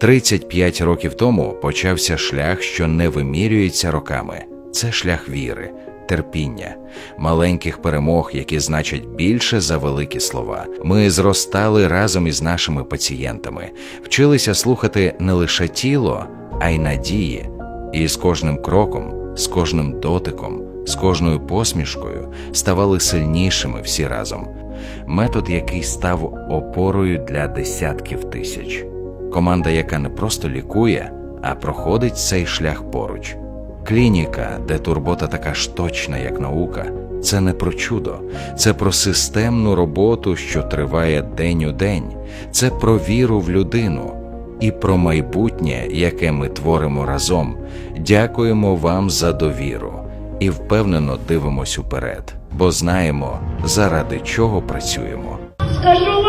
35 років тому почався шлях, що не вимірюється роками. Це шлях віри, терпіння, маленьких перемог, які значать більше за великі слова. Ми зростали разом із нашими пацієнтами, вчилися слухати не лише тіло, а й надії. І з кожним кроком, з кожним дотиком, з кожною посмішкою ставали сильнішими всі разом. Метод, який став опорою для десятків тисяч. Команда, яка не просто лікує, а проходить цей шлях поруч. Клініка, де турбота така ж точна, як наука, це не про чудо, це про системну роботу, що триває день у день, це про віру в людину і про майбутнє, яке ми творимо разом. Дякуємо вам за довіру і впевнено дивимось уперед, бо знаємо, заради чого працюємо. Скажи